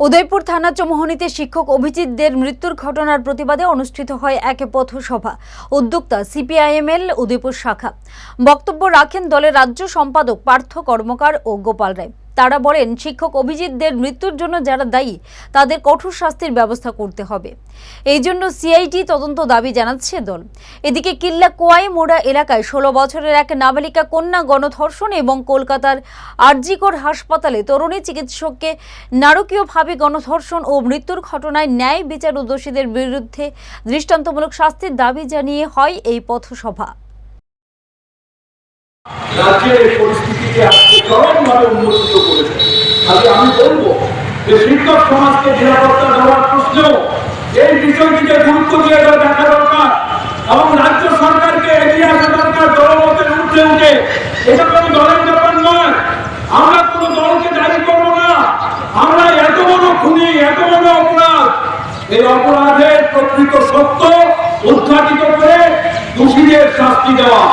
উদয়পুর থানা চমোহনীতে শিক্ষক অভিজিৎদের মৃত্যুর ঘটনার প্রতিবাদে অনুষ্ঠিত হয় এক পথসভা। উদ্যোক্তা সিপিআইএমএল, উদয়পুর শাখা। বক্তব্য রাখেন দলের রাজ্য সম্পাদক, পার্থ কর্মকার ও গোপাল রায়। তারা বলেন, শিক্ষক অভিজিৎদের মৃত্যুর জন্য যারা দায়ী, তাদের কঠোর শাস্তির ব্যবস্থা করতে হবে। এই জন্য সিআইটি তদন্ত দাবি জানাচ্ছে দল। এদিকে কিল্লা কোয়াই মোড়া এলাকায় ষোলো বছরের এক নাবালিকা কন্যা গণধর্ষণ এবং কলকাতার আরজিকর হাসপাতালে তরুণী চিকিৎসককে নারকীয়ভাবে গণধর্ষণ ও মৃত্যুর ঘটনায় ন্যায় বিচার দোষীদের বিরুদ্ধে দৃষ্টান্তমূলক শাস্তির দাবি জানিয়ে হয় এই পথসভা। রাজ্যের পরিস্থিতিকে আজকে চরমভাবে উন্মোচিত আজকে আমি বলব যে শিক্ষক সমাজকে নিরাপত্তা দেওয়ার প্রশ্নেও এই বিষয়টিকে গুরুত্ব দিয়ে দেওয়া দেখা দরকার এবং রাজ্য সরকারকে এগিয়ে আসা দরকার দলমতের উঠে উঠে। এটা কোনো দলের ব্যাপার নয়। আমরা কোনো দলকে দায়ী করব না। আমরা এত বড় খুনি, এত বড় অপরাধ। এই অপরাধের প্রকৃত সত্য উদ্ঘাটিত করে দোষীদের শাস্তি দেওয়া।